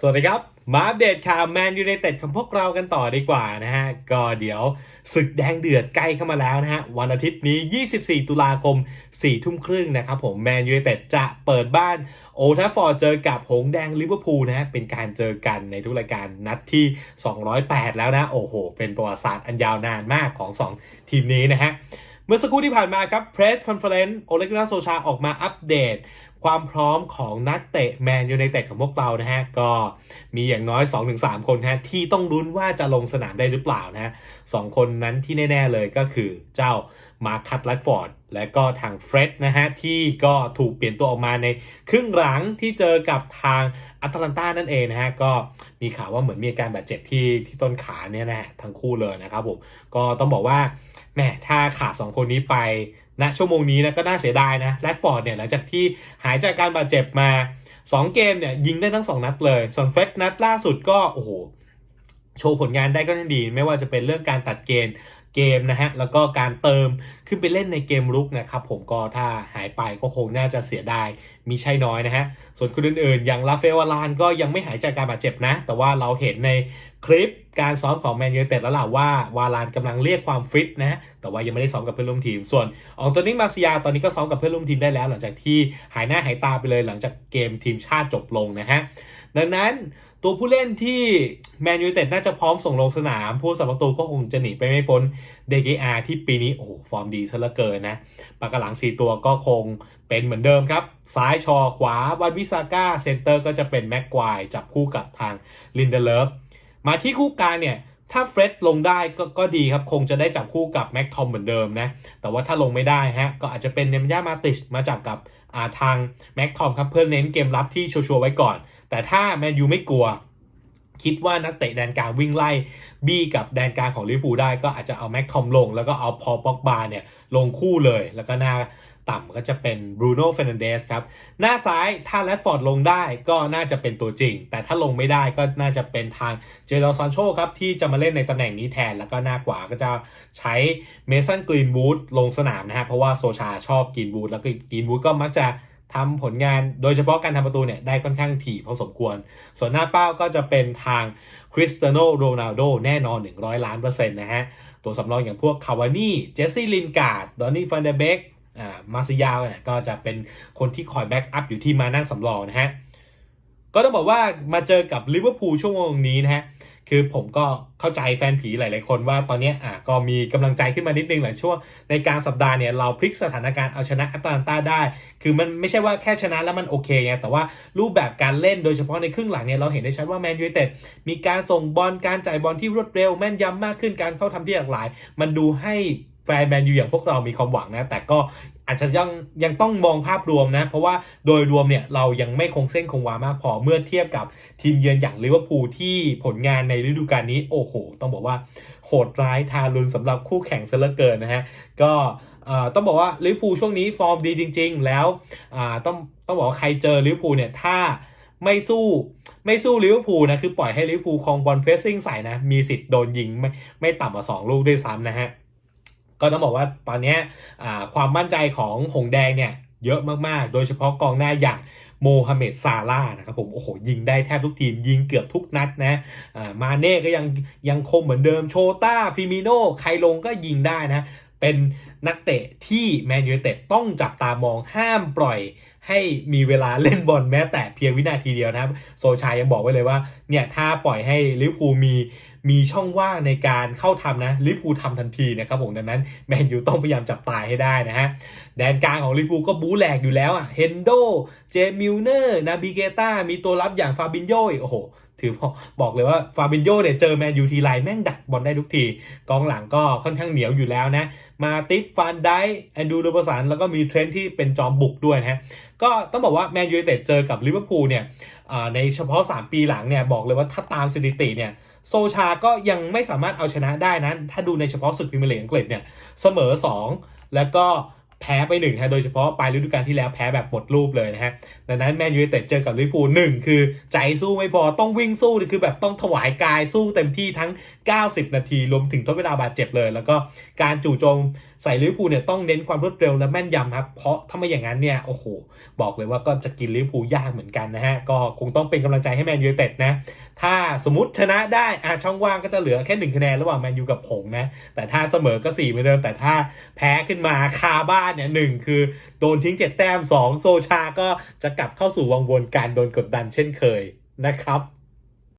สวัสดีครับ มาอัปเดตข่าวแมนยูไนเต็ดของพวกเรากันต่อดีกว่านะฮะ ก็เดี๋ยวศึกแดงเดือดใกล้เข้ามาแล้วนะฮะ วันอาทิตย์นี้ 24 ตุลาคม 4 ทุ่มครึ่งนะครับผมแมนยูไนเต็ดจะเปิดบ้านโอทัฟฟอร์เจอกับหงแดงลิเวอร์พูลนะฮะ เป็นการเจอกันในทุกรายการนัดที่ 208 แล้วนะ โอ้โห เป็นประวัติศาสตร์อันยาวนานมากของ 2 ทีมนี้นะฮะเมื่อสักครู่ที่ผ่านมาครับเพรสคอนเฟอเรนซ์โอเลกนาโซชาออกมาอัปเดต ความพร้อมของนักเตะแมนยูไนเต็ดของพวกเรานะฮะ ก็มีอย่างน้อย 2-3 คนนะฮะที่ต้องลุ้นว่าจะลงสนามได้หรือเปล่านะฮะสองคนนั้นที่แน่ ๆ เลยก็คือเจ้ามาร์คัตแลดฟอร์ดและก็ทางเฟร็ดนะฮะ ที่ก็ถูกเปลี่ยนตัวออกมาในครึ่งหลังที่เจอกับทางอัตแลนตานั่นเองนะฮะ ก็มีข่าวว่าเหมือนมีอาการบาดเจ็บที่ที่ต้นขาเนี่ยนะฮะทั้งคู่เลยนะครับผม ก็ต้องบอกว่าแหมถ้าขาดสองคนนี้ไป ณชั่วโมงนี้นะก็น่าเสียดายนะแรดฟอร์ดเนี่ยหลังจากที่หายจากการบาดเจ็บมา 2 เกมเนี่ยยิงได้ทั้ง 2 นัดเลย ส่วนเฟรดนัดล่าสุดก็โอ้โหโชว์ผลงานได้ก็ดี ไม่ว่าจะเป็นเรื่องการตัดเกณฑ์ เกมนะฮะแล้วก็การเติมขึ้นไปเล่นในเกมรุกนะครับผมก็ถ้าหายไปก็คงน่าจะเสียดายมีใช่น้อยนะฮะส่วนคนอื่นๆ อย่างลาเฟวาลานก็ยังไม่หายจากการบาดเจ็บนะ แต่ว่าเราเห็นในคลิปการซ้อมของแมนยูเต็ดแล้วล่ะว่าวาลานกำลังเรียกความฟิตนะแต่ว่ายังไม่ได้ซ้อมกับเพื่อนร่วมทีม ส่วนอองโตนิมาซิยาตอนนี้ก็ซ้อมกับเพื่อนร่วมทีมได้แล้ว หลังจากที่หายหน้าหายตาไปเลยหลังจากเกมทีมชาติจบลงนะฮะดังนั้น ตัวผู้เล่นที่แมนยูเต็ดน่าจะพร้อมส่งลงสนาม ผู้สับประตูก็คงจะหนีไปไม่พ้นเดกอาที่ปีนี้โอ้ฟอร์มดีซะเหลือเกินนะปากหลัง 4 ตัวก็คงเป็นเหมือนเดิมครับ ซ้ายชอขวาวันวิซาก้าเซนเตอร์ก็จะเป็นแม็กควายจับคู่กับทางลินเดเลฟมาที่คู่กลางเนี่ยถ้าเฟร็ดลงได้ก็ก็ดีครับ คงจะได้จับคู่กับแม็กทอมเหมือนเดิมนะ แต่ว่าถ้าลงไม่ได้ฮะ ก็อาจจะเป็นเนมย่ามาติชมาจับกับอาทางแม็กทอมครับเพื่อเน้นเกมรับที่ชัวร์ไว้ก่อน แต่ถ้าแมนยูไม่กลัว คิดว่านักเตะแดนกลางวิ่งไล่บี้กับแดนกลางของลิเวอร์พูลได้ก็อาจจะเอาแม็กทอมลง แล้วก็เอาพอป็อกบาเนี่ยลงคู่เลย แล้วก็หน้าต่ำก็จะเป็นบรูโน่เฟรนันเดสครับ หน้าซ้ายถ้าแรดฟอร์ดลงได้ก็น่าจะเป็นตัวจริง แต่ถ้าลงไม่ได้ก็น่าจะเป็นทางเจเดลซานโชครับ ที่จะมาเล่นในตำแหน่งนี้แทน แล้วก็หน้าขวาก็จะใช้เมสันกรีนวูดลงสนามนะฮะ เพราะว่าโซชาชอบกรีนวูดแล้วก็กรีนวูดก็มักจะ ทำผลงานโดยเฉพาะการทำประตูเนี่ยได้ค่อนข้างถี่พอสมควร ส่วนหน้าเป้าก็จะเป็นทางคริสเตียโนโรนัลโดแน่นอน 100 ล้านเปอร์เซ็นต์นะฮะ ตัวสำรองอย่างพวกคาวานี่เจสซี่ลินการ์ดดอนนี่ฟันเดเบกอ่ามาซิยาวเนี่ยก็จะเป็นคนที่คอยแบ็กอัพอยู่ที่มานั่งสำรองนะฮะ ก็ต้องบอกว่ามาเจอกับลิเวอร์พูลช่วงนี้นะฮะ คือผมก็เข้าใจแฟนผีหลาย ๆ คนว่าตอนนี้อะก็มีกำลังใจขึ้นมานิดนึงหลายช่วงในกลางสัปดาห์เนี่ยเราพลิกสถานการณ์เอาชนะแอตแลนตาได้ คือมันไม่ใช่ว่าแค่ชนะแล้วมันโอเคไงแต่ว่ารูปแบบการเล่นโดยเฉพาะในครึ่งหลังเนี่ยเราเห็นได้ชัดว่าแมนยูเต็ดมีการส่งบอลการจ่ายบอลที่รวดเร็วแม่นยำมากขึ้นการเข้าทำที่หลากหลาย มันดูให้ แฟนแมนยูอย่างพวกเรามีความหวังนะ แต่ก็อาจจะยังยังต้องมองภาพรวมนะ เพราะว่าโดยรวมเนี่ยเรายังไม่คงเส้นคงวามากพอเมื่อเทียบกับทีมเยือนอย่างลิเวอร์พูลที่ผลงานในฤดูกาลนี้ โอ้โห ต้องบอกว่าโหดร้ายทารุณสำหรับคู่แข่งซะเหลือเกินนะฮะ ก็ต้องบอกว่าลิเวอร์พูลช่วงนี้ฟอร์มดีจริง ๆ แล้วต้องต้องบอกว่าใครเจอลิเวอร์พูลเนี่ยถ้าไม่สู้ไม่สู้ลิเวอร์พูลนะคือปล่อยให้ลิเวอร์พูลคองบอลเพรสซิ่งใส่นะมีสิทธิ์โดนยิงไม่ไม่ต่ำกว่า2ลูกด้วยซ้ำนะฮะ ก็ต้องบอกว่าตอนนี้ความมั่นใจของหงแดงเนี่ยเยอะมากๆ โดยเฉพาะกองหน้าอย่างโมฮัมเหม็ดซาร่านะครับผมโอ้โหยิงได้แทบทุกทีม ยิงเกือบทุกนัดนะมาเน่ก็ยังยังคงเหมือนเดิมโชต้าฟิมิโนใครลงก็ยิงได้นะ เป็นนักเตะที่แมนยูเต็ดต้องจับตามองห้ามปล่อย ให้มีเวลาเล่นบอลแม้แต่เพียงวินาทีเดียวนะครับ โซชายยังบอกไว้เลยว่าเนี่ยถ้าปล่อยให้ลิเวอร์พูลมีมีช่องว่างในการเข้าทำนะลิปูทำทันทีนะครับผมดังนั้นแมนยูต้องพยายามจับตายให้ได้นะฮะแดนกลางของลิปูก็บู๊แหลกอยู่แล้วอะเฮนโด เจมิลเนอร์ นาบิเกต้า มีตัวรับอย่างฟาบินโยอีกโอ้โห ถือบอกเลยว่าฟาบินโยเนี่ยเจอแมนยูทีไรแม่งดักบอลได้ทุกที กองหลังก็ค่อนข้างเหนียวอยู่แล้วนะ มาติฟฟานไดแอนดูโรบสันแล้วก็มีเทรนท์ที่เป็นจอมบุกด้วยนะฮะก็ต้องบอกว่าแมนยูเต็ดเจอกับลิเวอร์พูลเนี่ยในเฉพาะ 3 ปีหลังเนี่ยบอกเลยว่าถ้าตามสถิติเนี่ยโซชาก็ยังไม่สามารถเอาชนะได้นะถ้าดูในเฉพาะศึกพรีเมียร์ลีกอังกฤษเนี่ยเสมอ 2 แล้วก็ แพ้ไปหนึ่งฮะโดยเฉพาะปลายฤดูกาลที่แล้วแพ้แบบหมดรูปเลยนะฮะดังนั้นแมนยูไนเต็ดเจอกับลิเวอร์พูลหนึ่งคือใจสู้ไม่พอต้องวิ่งสู้คือแบบต้องถวายกายสู้เต็มที่ทั้ง 90 นาทีรวมถึงทดเวลาบาดเจ็บเลย แล้วก็การจู่โจมใส่ลิเวอร์พูลเนี่ยต้องเน้นความรวดเร็วและแม่นยำครับ เพราะถ้าไม่อย่างนั้นเนี่ยโอ้โหบอกเลยว่าก็จะกินลิเวอร์พูลยากเหมือนกันนะฮะก็คงต้องเป็นกำลังใจให้แมนยูเต็ดนะถ้าสมมติชนะได้อะช่องว่างก็จะเหลือแค่หนึ่งคะแนนระหว่างแมนยูกับผงนะแต่ถ้าเสมอก็4เหมือนเดิมแต่ถ้าแพ้ขึ้นมาคาบ้านเนี่ยหนึ่งคือโดนทิ้ง 7 แต้ม 2 โซชาก็จะกลับเข้าสู่วงวนการโดนกดดันเช่นเคยนะครับ